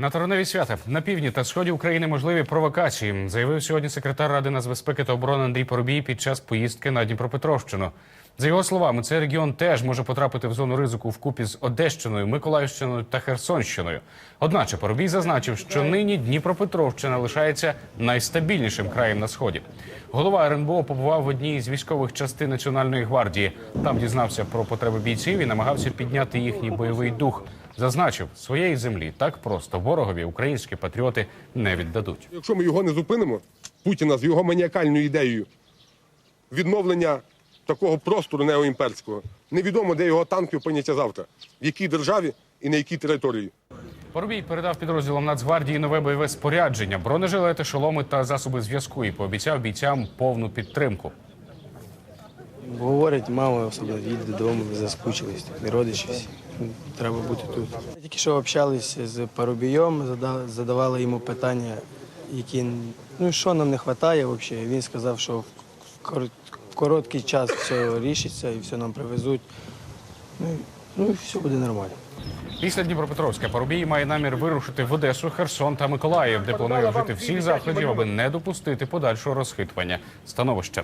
На травневі свята на півдні та сході України можливі провокації, заявив сьогодні секретар Ради нацбезпеки та оборони Андрій Поробій під час поїздки на Дніпропетровщину. За його словами, цей регіон теж може потрапити в зону ризику вкупі з Одещиною, Миколаївщиною та Херсонщиною. Одначе Поробій зазначив, що нині Дніпропетровщина лишається найстабільнішим краєм на сході. Голова РНБО побував в одній з військових частин Національної гвардії. Там дізнався про потреби бійців і намагався підняти їхній бойовий дух. Зазначив, своєї землі так просто ворогові українські патріоти не віддадуть. Якщо ми його не зупинимо, Путіна з його маніакальною ідеєю відновлення такого простору неоімперського, невідомо, де його танки опиняться завтра, в якій державі і на якій території. Поробій передав підрозділам Нацгвардії нове бойове спорядження, бронежилети, шоломи та засоби зв'язку і пообіцяв бійцям повну підтримку. Говорять, мама особливо їде додому, заскучились, родичі всі. Треба бути тут. Тільки що общалися з Парубійом, задавали йому питання, які ну що нам не вистачає взагалі. Він сказав, що в короткий час все рішиться і все нам привезуть. Ну, і- ну і все буде нормально. Після Дніпропетровська Поробій має намір вирушити в Одесу, Херсон та Миколаїв, де планує вжити всіх заходів, аби не допустити подальшого розхитування становища.